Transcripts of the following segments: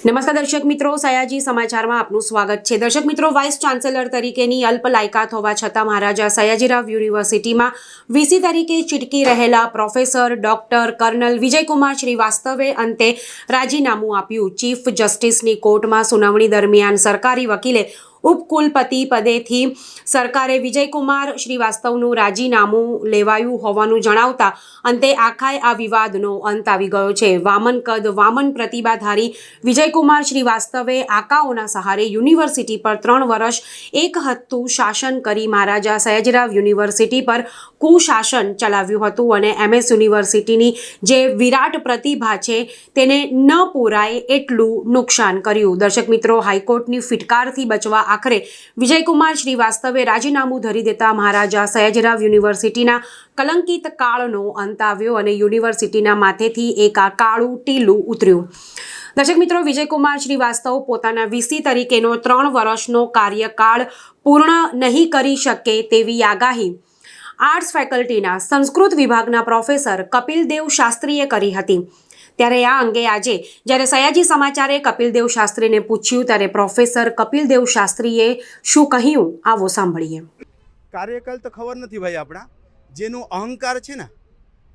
નમસ્કાર દર્શક મિત્રો, સયાજી સમાચારમાં આપનું સ્વાગત છે. દર્શક મિત્રો, વાઇસ ચાન્સેલર તરીકેની અલ્પ લાયકાત હોવા છતાં મહારાજા સયાજીરાવ યુનિવર્સિટીમાં વીસી તરીકે ચીટકી રહેલા પ્રોફેસર ડોક્ટર કર્નલ વિજયકુમાર શ્રીવાસ્તવે અંતે રાજીનામું આપ્યું. ચીફ જસ્ટિસની કોર્ટમાં સુનાવણી દરમિયાન સરકારી વકીલે ઉપકુલપતિ પદેથી સરકારે વિજયકુમાર શ્રીવાસ્તવનું રાજીનામું લેવાયું હોવાનું જણાવતા અંતે આખાય આ વિવાદનો અંત આવી ગયો છે. વામન કદ, વામન પ્રતિભાધારી વિજયકુમાર શ્રીવાસ્તવે આકાઓના સહારે યુનિવર્સિટી પર ત્રણ વર્ષ એક હતું શાસન કરી મહારાજા સયાજીરાવ યુનિવર્સિટી પર કુશાસન ચલાવ્યું હતું અને એમએસ યુનિવર્સિટીની જે વિરાટ પ્રતિભા છે તેને ન પૂરાય એટલું નુકસાન કર્યું. દર્શક મિત્રો, હાઈકોર્ટની ફિટકારથી બચવા આખરે. વિજયકુમાર શ્રીવાસ્તવે રાજીનામું ધરી દેતા મહારાજા સયાજીરાવ યુનિવર્સિટીના કલંકિત કાળનો અંત આવ્યો અને યુનિવર્સિટીના માથેથી એક આ કાળું ટીલું ઉતર્યું. દર્શક મિત્રો, વિજયકુમાર શ્રીવાસ્તવ પોતાના વીસી તરીકેનો ત્રણ વર્ષનો કાર્યકાળ પૂર્ણ નહીં કરી શકે તેવી આગાહી આર્ટ્સ ફેકલ્ટીના સંસ્કૃત વિભાગના પ્રોફેસર કપિલદેવ શાસ્ત્રીએ કરી હતી. ત્યારે આ અંગે આજે જ્યારે સયાજી સમાચારે કપિલદેવ શાસ્ત્રીને પૂછ્યું ત્યારે પ્રોફેસર કપિલદેવ શાસ્ત્રીએ શું કહ્યું? આવો સાંભળીએ. કાર્યકાલ તો ખબર નથી ભાઈ આપણા. જેનો અહંકાર છે ને,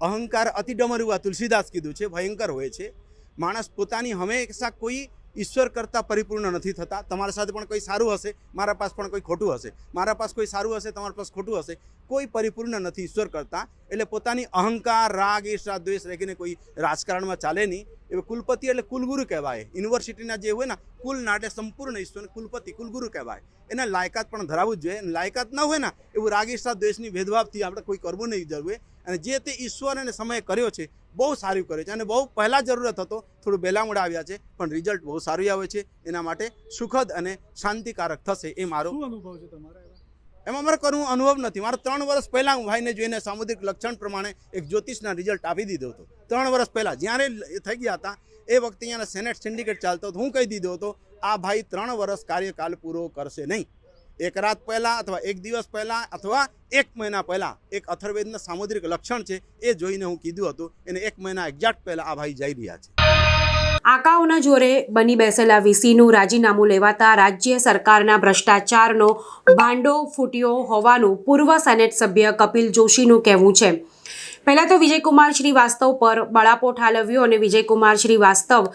અહંકાર અતિ ડમરું તુલસીદાસ કીધું છે, ભયંકર હોય છે. માણસ પોતાની હંમેશા કોઈ ઈશ્વર કરતાં પરિપૂર્ણ નથી થતા. તમારા સાથે પણ કોઈ સારું હશે, મારા પાસ પણ કોઈ ખોટું હશે. મારા પાસ કોઈ સારું હશે, તમારા પાસ ખોટું હશે. કોઈ પરિપૂર્ણ નથી ઈશ્વર કરતાં. એટલે પોતાની અહંકાર, રાગ, ઈર્ષા, દ્વેષ રાખીને કોઈ રાજકારણમાં ચાલે નહીં. એ કુલપતિ એટલે કુલગુરુ કહેવાય. યુનિવર્સિટીના જે હોય ને કુલ નાટે સંપૂર્ણ ઈશ્વર, કુલપતિ, કુલગુરુ કહેવાય. એના લાયકાત પણ ધરાવવું જ જોઈએ. લાયકાત ન હોય ને, એવું રાગ, ઈર્ષા, દ્વેષની ભેદભાવથી આપણે કોઈ કરવું નહીં જરૂર. અને જે તે ઈશ્વર અને સમયે કર્યો છે બહુ સારું કર્યું છે. અને બહુ પહેલાં જરૂરત હતો થોડું બેલામુડા મોડા આવ્યા છે પણ રિઝલ્ટ બહુ સારું આવે છે. એના માટે સુખદ અને શાંતિકારક થશે એ મારો અનુભવ છે તમારા એમાં મારે કરવું અનુભવ નથી. મારે ત્રણ વર્ષ પહેલાં હું ભાઈને જોઈને સામુદ્રિક લક્ષણ પ્રમાણે એક જ્યોતિષના રિઝલ્ટ આપી દીધો હતો. ત્રણ વર્ષ પહેલાં જ્યારે થઈ ગયા હતા એ વખતે અહીંયા સેનેટ સિન્ડિકેટ ચાલતો હતો. હું કહી દીધો હતો આ ભાઈ ત્રણ વર્ષ કાર્યકાલ પૂરો કરશે નહીં. એક રાત પહેલાં અથવા એક દિવસ પહેલાં અથવા એક મહિના પહેલાં એક અથર્વેદના સામુદ્રિક લક્ષણ છે એ જોઈને હું કીધું હતું. એને એક મહિના એક્ઝેક્ટ પહેલાં આ ભાઈ જઈ રહ્યા છે. આંકાઓના જોરે બની બેસેલા વીસીનું રાજીનામું લેવાતા રાજ્ય સરકારના ભ્રષ્ટાચારનો ભાંડો ફૂટ્યો હોવાનું પૂર્વ સેનેટ સભ્ય કપિલ જોશીનું કહેવું છે. પહેલાં તો વિજયકુમાર શ્રીવાસ્તવ પર બળાપો ઠાલવ્યો અને વિજયકુમાર શ્રીવાસ્તવ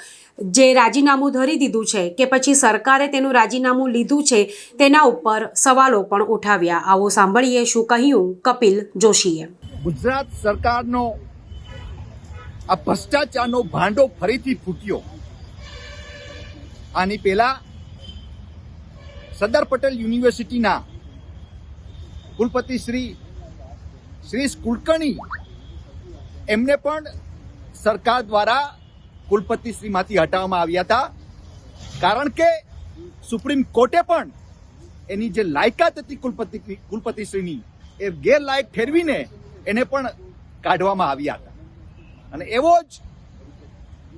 જે રાજીનામું ધરી દીધું છે કે પછી સરકારે તેનું રાજીનામું લીધું છે તેના ઉપર સવાલો પણ ઉઠાવ્યા. આવો સાંભળીએ શું કહ્યું કપિલ જોશીએ. ગુજરાત સરકારનો આ ભ્રષ્ટાચારનો ભાંડો ફરીથી ફૂટ્યો. આની પહેલા સરદાર પટેલ યુનિવર્સિટીના કુલપતિ શ્રી શ્રી કુલકર્ણી એમને પણ સરકાર દ્વારા કુલપતિ શ્રીમાંથી હટાવવામાં આવ્યા હતા. કારણ કે સુપ્રીમ કોર્ટે પણ એની જે લાયકાત હતી કુલપતિ કુલપતિશ્રીની એ ગેરલાયક ઠેરવીને એને પણ કાઢવામાં આવ્યા હતા. અને એવો જ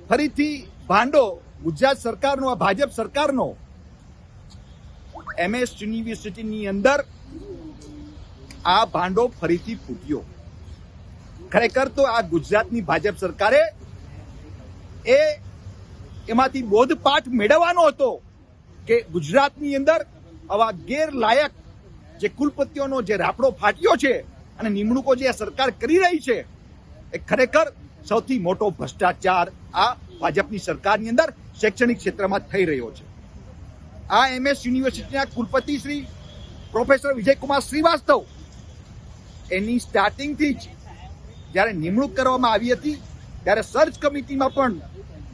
ફરીથી ભાંડો ગુજરાત સરકારનો, આ ભાજપ સરકારનો એમએસ યુનિવર્સિટીની અંદર આ ભાંડો ફરીથી ફૂટ્યો. ખરેખર તો આ ગુજરાતની ભાજપ સરકારે એ એમાંથી બોધપાઠ મેળવવાનો હતો કે ગુજરાતની અંદર આવા ગેરલાયક જે કુલપતિઓનો જે રાપડો ફાટ્યો છે અને નિમણૂકો જે સરકાર કરી રહી છે, એ ખરેખર સૌથી મોટો ભ્રષ્ટાચાર આ ભાજપની સરકારની અંદર શૈક્ષણિક ક્ષેત્રમાં થઈ રહ્યો છે. આ એમએસ યુનિવર્સિટીના કુલપતિ શ્રી પ્રોફેસર વિજયકુમાર શ્રીવાસ્તવ એની સ્ટાર્ટિંગથી જ જ્યારે નિમણૂક કરવામાં આવી હતી, ત્યારે સર્ચ કમિટીમાં પણ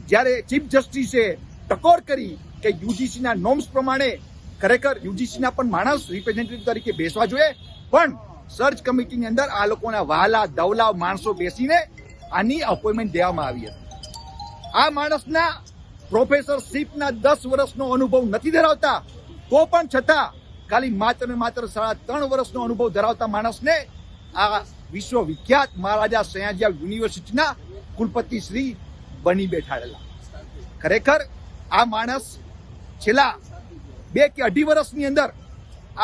જ્યારે ચીફ જસ્ટિસે ટકોર કરી કે યુજીસીના નોર્મ્સ પ્રમાણે ખરેખર યુજીસીના પણ માણસ રિપ્રેઝેન્ટેટિવ તરીકે બેસવા જોઈએ, પણ સર્ચ કમિટીની અંદર આ લોકોના વાલા દવલા માણસો બેસીને આની અપોઇન્ટમેન્ટ દેવામાં આવી હતી. આ માણસના પ્રોફેસરશીપના દસ વર્ષનો અનુભવ નથી ધરાવતા, તો પણ છતાં ખાલી માત્ર ને માત્ર સાડા ત્રણ વર્ષનો અનુભવ ધરાવતા માણસને આ વિશ્વવિખ્યાત મહારાજા સયાજીરાવ યુનિવર્સિટીના કુલપતિ શ્રી બની બેઠાડેલા. ખરેખર આ માણસ છેલ્લા બે કે અઢી વર્ષની અંદર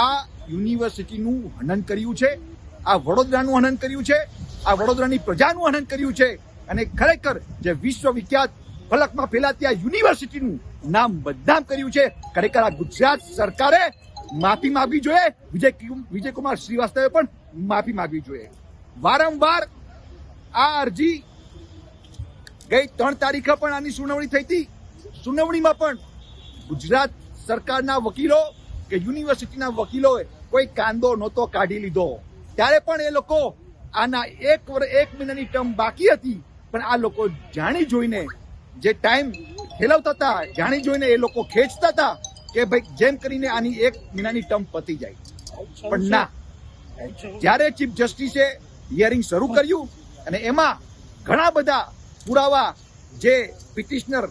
આ યુનિવર્સિટીનું હનન કર્યું છે, આ વડોદરાનું હનન કર્યું છે, આ વડોદરાની પ્રજાનું હનન કર્યું છે અને ખરેખર જે વિશ્વવિખ્યાત ફલકમાં ફેલાતી આ યુનિવર્સિટીનું નામ બદનામ કર્યું છે, ખરેખર આ ગુજરાત સરકારે માફી માગવી જોઈએ. વિજય વિજયકુમાર શ્રીવાસ્તવે પણ માફી માગવી જોઈએ. વારંવાર આ અરજી ગઈ ત્રણ તારીખે પણ આની સુનાવણી થઈ હતી. સુનાવણીમાં પણ ગુજરાત સરકારના વકીલો કે યુનિવર્સિટીના વકીલોએ કોઈ કાંદો નહોતો કાઢી લીધો. ત્યારે પણ એ લોકો આના એક એક મહિનાની ટર્મ બાકી હતી પણ આ લોકો જાણી જોઈને જે ટાઈમ ઠેલવતા હતા જાણી જોઈને એ લોકો ખેંચતા હતા કે ભાઈ જેમ કરીને આની એક મહિનાની ટર્મ પતી જાય. પણ ના. જ્યારે ચીફ જસ્ટિસે હિયરિંગ શરૂ કર્યું અને એમાં ઘણા બધા પુરાવા જે પિટિશનર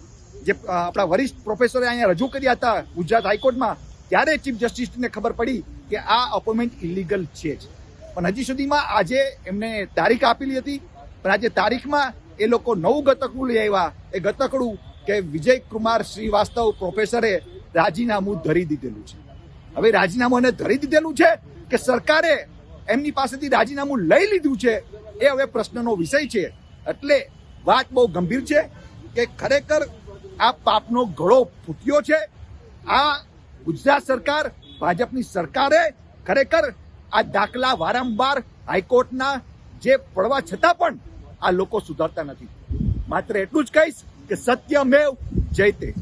જે આપણા વરિષ્ઠ પ્રોફેસરે અહીંયા રજૂ કર્યા હતા ગુજરાત હાઈકોર્ટમાં, ત્યારે ચીફ જસ્ટિસને ખબર પડી કે આ અપોઇન્ટમેન્ટ ઇલીગલ છે જ. પણ હજી સુધીમાં આજે એમને તારીખ આપેલી હતી, પણ આજે તારીખમાં એ લોકો નવું ગતકડું લઈ આવ્યા. એ ગતકડું કે વિજય કુમાર શ્રીવાસ્તવ પ્રોફેસરે રાજીનામું ધરી દીધેલું છે. હવે રાજીનામું એને ધરી દીધેલું છે કે સરકારે એમની પાસેથી રાજીનામું લઈ લીધું છે. એ હવે પ્રશ્નનો વિષય છે. એટલે વાત બહુ ગંભીર છે કે ખરેખર આ પાપનો ઘડો ફૂટ્યો છે. આ ગુજરાત સરકાર, ભાજપની સરકારે ખરેખર આ દાખલા વારંવાર હાઈકોર્ટના જે પડવા છતાં પણ આ લોકો સુધારતા નથી. માત્ર એટલું જ કહીશ કે સત્યમેવ જયતે